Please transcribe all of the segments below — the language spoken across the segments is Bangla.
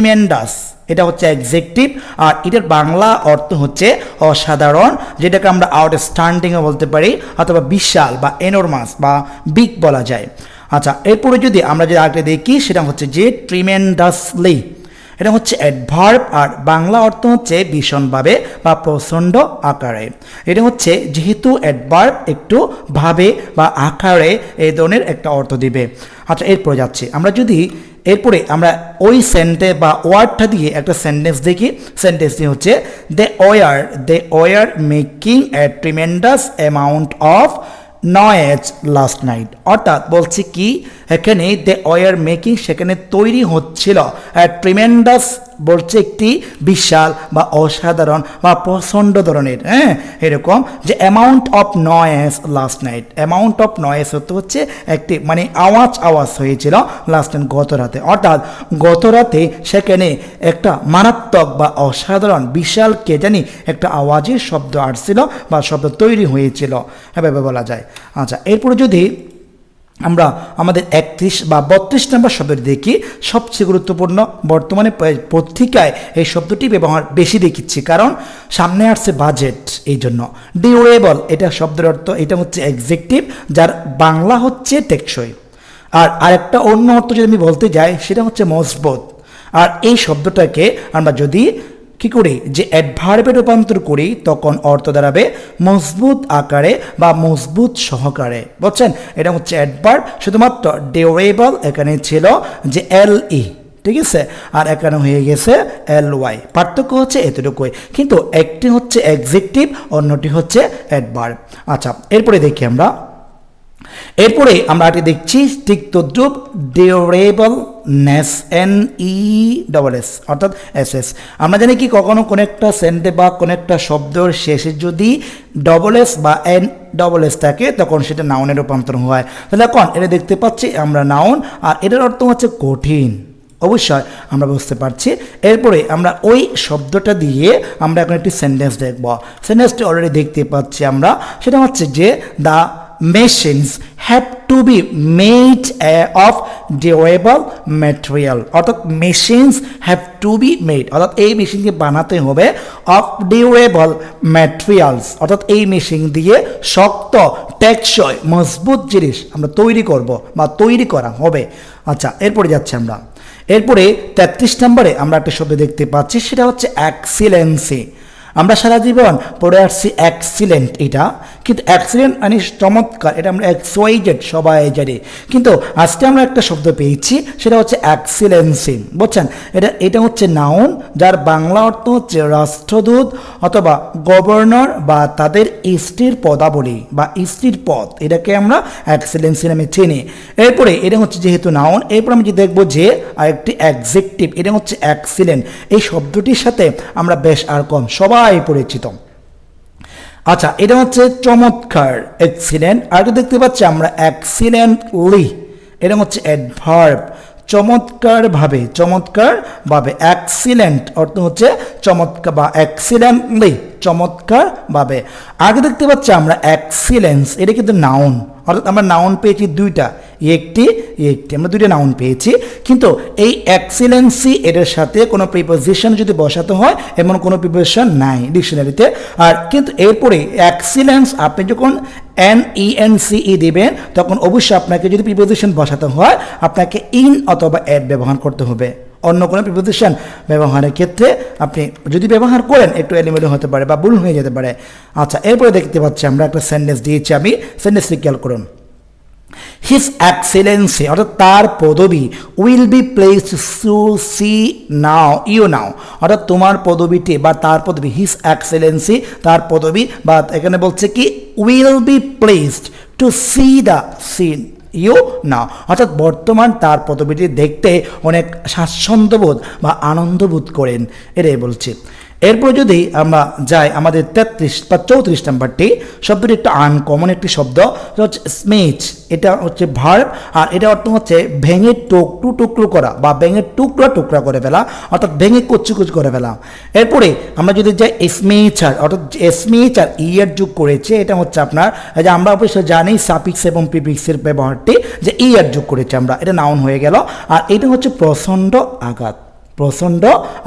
ট্রিমেন্ডাস এটা হচ্ছে অ্যাডজেক্টিভ আর এটার বাংলা অর্থ হচ্ছে অসাধারণ, যেটাকে আমরা আউটস্ট্যান্ডিংও বলতে পারি, অথবা বিশাল বা এনরমাস বা বিগ বলা যায়। আচ্ছা এরপরে যদি আমরা যদি আগে দেখি, সেটা হচ্ছে যে ট্রিমেন্ডাসলি এটা হচ্ছে অ্যাডভার্ব আর বাংলা অর্থ হচ্ছে ভীষণভাবে বা প্রচণ্ড আকারে। এটা হচ্ছে যেহেতু অ্যাডভার্ব একটু ভাবে বা আকারে এই ধরনের একটা অর্থ দিবে। আচ্ছা এরপরে যাচ্ছে। আমরা যদি এরপরে আমরা ওই সেন্টে বা ওয়ার্ডটা দিয়ে একটা সেন্টেন্স দেখি। সেন্টেন্সটি হচ্ছে they were they were making a tremendous amount of noise last night অর্থাৎ বলছি কি, এখানে দে ওয়ার মেকিং সেখানে তৈরি হচ্ছিল ট্রিমেন্ডাস বলছে একটি বিশাল বা অসাধারণ বা প্রচণ্ড ধরনের হ্যাঁ? এরকম যে amount of noise last night amount of noise হতে হচ্ছে একটি মানে আওয়াজ আওয়াজ হয়েছিল লাস্ট নাইট গত রাতে। অর্থাৎ গত রাতে সেখানে একটা মারাত্মক বা অসাধারণ, বিশাল কে জানি একটা আওয়াজের শব্দ আসছিল বা শব্দ তৈরি হয়েছিল। এভাবে বলা যায়। আচ্ছা এরপরে যদি আমরা আমাদের একত্রিশ বা বত্রিশ নম্বর শব্দটি দেখি। সবচেয়ে গুরুত্বপূর্ণ বর্তমানে পত্রিকায় এই শব্দটি ব্যবহার বেশি দেখিচ্ছি, কারণ সামনে আসছে বাজেট এই জন্য। ডিউরেবল এটা শব্দের অর্থ, এটা হচ্ছে এক্সেকটিভ যার বাংলা হচ্ছে টেকসই। আর আরেকটা অন্য অর্থ যদি আমি বলতে যাই, সেটা হচ্ছে মজবুত। আর এই শব্দটাকে আমরা যদি কি করি? যে অ্যাডভার্বে রূপান্তর করি, তখন অর্থ দাঁড়াবে মজবুত আকারে বা মজবুত সহকারে। বুঝছেন? এটা হচ্ছে অ্যাডভার্ব শুধুমাত্র ডিউরেবল এখানে ছিল যে এল ই ঠিক আছে? আর এখানে হয়ে গেছে এল ওয়াই পার্থক্য হচ্ছে এতটুকুই। কিন্তু একটি হচ্ছে এক্সেকটিভ অন্যটি হচ্ছে অ্যাডভার্ব আচ্ছা এরপরে দেখি আমরা। এরপরে আমরা এটি দেখছি ঠিক তদ্রুপ durableness N E double S অর্থাৎ এস এস আমরা জানি কি কখনো কোনো একটা সেন্টে বা কোনো একটা শব্দর শেষে যদি ডবল এস বা এন ডবল এস থাকে, তখন সেটা নাউনের রূপান্তর হয়। তাহলে এখন এটা দেখতে পাচ্ছি আমরা নাউন আর এটার অর্থ হচ্ছে কঠিন। অবশ্যই আমরা বুঝতে পারছি। এরপরে আমরা ওই শব্দটা দিয়ে আমরা এখন একটি সেন্টেন্স দেখব। সেন্টেন্সটি অলরেডি দেখতে পাচ্ছি আমরা। সেটা হচ্ছে যে the machines have to be made of durable material অর্থাৎ machines have to be made অর্থাৎ এই মেশিনকে বানাতে হবে অফ ডিউরেবল ম্যাটেরিয়ালস অর্থাৎ এই মেশিন দিয়ে শক্ত, টেকসই, মজবুত জিনিস আমরা তৈরি করব বা তৈরি করা হবে। আচ্ছা এরপরে যাচ্ছি আমরা। এরপরে তেত্রিশ নম্বরে আমরা একটা শব্দ দেখতে পাচ্ছি, সেটা হচ্ছে অ্যাক্সিলেন্সি আমরা সারা জীবন পড়ে আসছি অ্যাক্সিলেন্ট এটা। কিন্তু অ্যাক্সিলেন্ট মানে চমৎকার, এটা আমরা এক্সওয়াইজেড সবাই জানি। কিন্তু আজকে আমরা একটা শব্দ পেয়েছি, সেটা হচ্ছে অ্যাক্সিলেন্সি বুঝছেন? এটা এটা হচ্ছে নাউন যার বাংলা অর্থ হচ্ছে রাষ্ট্রদূত অথবা গভর্নর বা তাদের স্ত্রীর পদাবলী বা স্ত্রীর পদ। এটাকে আমরা অ্যাক্সিলেন্সি নামে চিনি। এরপরে এটা হচ্ছে যেহেতু নাউন এরপর আমি যে দেখব যে আরেকটি অ্যাকজেক্টিভ এটা হচ্ছে অ্যাক্সিলেন্ট এই শব্দটির সাথে আমরা বেশ আর কম, সবাই পরিচিত। আচ্ছা এটা হচ্ছে চমৎকার এক্সিলেন্ট আর দেখতে পাচ্ছি আমরা অ্যাক্সিলেন্টলি এটা হচ্ছে অ্যাডভার্ব চমৎকারভাবে চমৎকারভাবে অ্যাক্সিলেন্ট অর্থ হচ্ছে চমৎকার বা অ্যাক্সিলেন্টলি চমৎকারভাবে। আগে দেখতে পাচ্ছি আমরা অ্যাক্সিলেন্স এটা কিন্তু নাউন অর্থাৎ আমরা নাউন পেয়েছি দুইটা। একটি একটি। আমরা দুইটা নাউন পেয়েছি। কিন্তু এই অ্যাক্সিলেন্সি এটার সাথে কোনো প্রিপোজিশন যদি বসাতে হয়, এমন কোনো প্রিপোজিশন নাই ডিকশনারিতে আর কিন্তু এরপরে অ্যাক্সিলেন্স আপনি যখন N E N C E দেবেন, তখন অবশ্যই আপনাকে যদি প্রিপোজিশন বসাতে হয়, আপনাকে ইন অথবা অ্যাড ব্যবহার করতে হবে। অন্য কোনো প্রিপোজিশন ব্যবহারের ক্ষেত্রে আপনি যদি ব্যবহার করেন, একটু এলিমেলো হতে পারে বা ভুল হয়ে যেতে পারে। আচ্ছা এরপরে দেখতে পাচ্ছি আমরা একটা সেন্টেন্স দিয়েছি আমি। সেন্টেন্সটি খেয়াল করুন। হিস এক্সেলেন্সি অর্থাৎ তার পদবি will be place to see now you now অর্থাৎ তোমার পদবিটি বা তার পদবি হিস এক্সেলেন্সি তার পদবি, বা এখানে বলছে কি will be placed to see the scene you now অর্থাৎ বর্তমান তার পদবিটি দেখতে অনেক স্বাচ্ছন্দ্যবোধ বা আনন্দবোধ করেন, এটাই বলছি। এরপর যদি আমরা যাই আমাদের তেত্রিশ বা চৌত্রিশ নাম্বারটি, শব্দটি একটু আনকমন একটি শব্দ হচ্ছে স্মেচ এটা হচ্ছে ভার্ব আর এটা অর্থ হচ্ছে ভেঙে টুকরো টুকরো করা বা ভেঙে টুকরা টুকরা করে ফেলা, অর্থাৎ ভেঙে কুচি কুচি করে ফেলা। এরপরে আমরা যদি যাই স্মেচার অর্থাৎ স্মেচার ইয়ের যুগ করেছে, এটা হচ্ছে আপনার যে আমরা অবশ্যই জানি সাপিক্স এবং প্রিপিক্সের ব্যবহারটি, যে ইয়ার যুগ করেছে আমরা, এটা নাউন হয়ে গেল, আর এটা হচ্ছে প্রচণ্ড আঘাত। প্রচণ্ড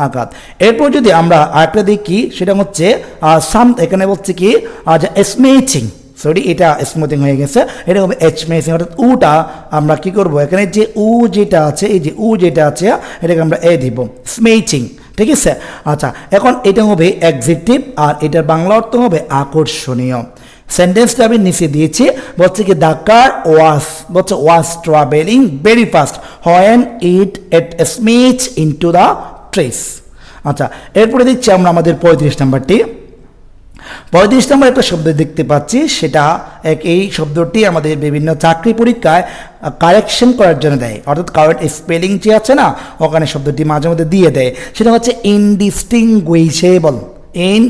আঘাত। এরপর যদি আমরা আরেকটা দেখি, সেটা হচ্ছে সাম, এখানে বলছে কি স্মেচিং সরি এটা স্মুথিং হয়ে গেছে। এটা হবে এচমেসিং অর্থাৎ উটা আমরা কি করব? এখানে যে উ যেটা আছে, এই যে উ যেটা আছে, এটাকে আমরা এ দিব স্মেচিং ঠিক আছে? আচ্ছা এখন এটা হবে এক্সিটিভ আর এটার বাংলা অর্থ হবে আকর্ষণীয়। সেন্টেন্সটা আমি নিচে দিয়েছি। বলছে কি দ্য কার ওয়াস বলছে was travelling very fast when it at smash into the trees আচ্ছা এরপরে দিচ্ছি আমরা আমাদের পঁয়ত্রিশ নাম্বারটি। পঁয়ত্রিশ নম্বর একটা শব্দ দেখতে পাচ্ছি, সেটা এক, এই শব্দটি আমাদের বিভিন্ন চাকরি পরীক্ষায় কারেকশন করার জন্য দেয়। অর্থাৎ কারেক্ট স্পেলিং যে আছে না, ওখানে শব্দটি মাঝে মধ্যে দিয়ে দেয়। সেটা হচ্ছে ইনডিস্টিংগুইশেবল ইন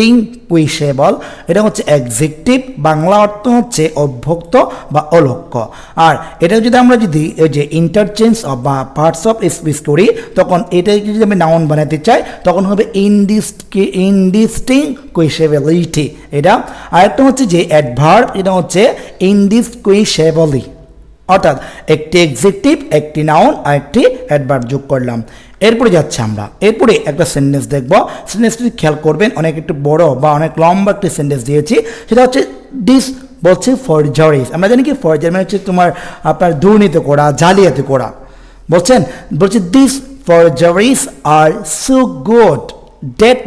ডিস্টিংগুইশেবল এটা হচ্ছে এক্সিকটিভ বাংলা অর্থ হচ্ছে অভ্যক্ত বা অলক্ষ্য। আর এটা যদি আমরা যদি এই যে ইন্টারচেঞ্জ বা পার্টস অফ স্পিচ করি, তখন এটাকে যদি আমি নাউন বানাতে চাই, তখন হবে ইনডিস্ট কুইশেবিলিটি এটা। আরেকটা হচ্ছে যে অ্যাডভার্ব এটা হচ্ছে ইনডিসকুইশেবলি অর্থাৎ একটি এক্সিকটিভ একটি নাউন আর একটি অ্যাডভার্ব যোগ করলাম। এরপরে যাচ্ছে আমরা। এরপরে একটা সেন্টেন্স দেখব। সেন্টেন্সটি খেয়াল করবেন, অনেক একটু বড় বা অনেক লম্বা একটি সেন্টেন্স দিয়েছি। সেটা হচ্ছে ডিস বলছে ফরজারিস আমরা জানি কি ফরজারি মানে হচ্ছে তোমার আপনার দুর্নীতি করা, জালিয়াতি করা। বলছেন, বলছে this forgeries are so good that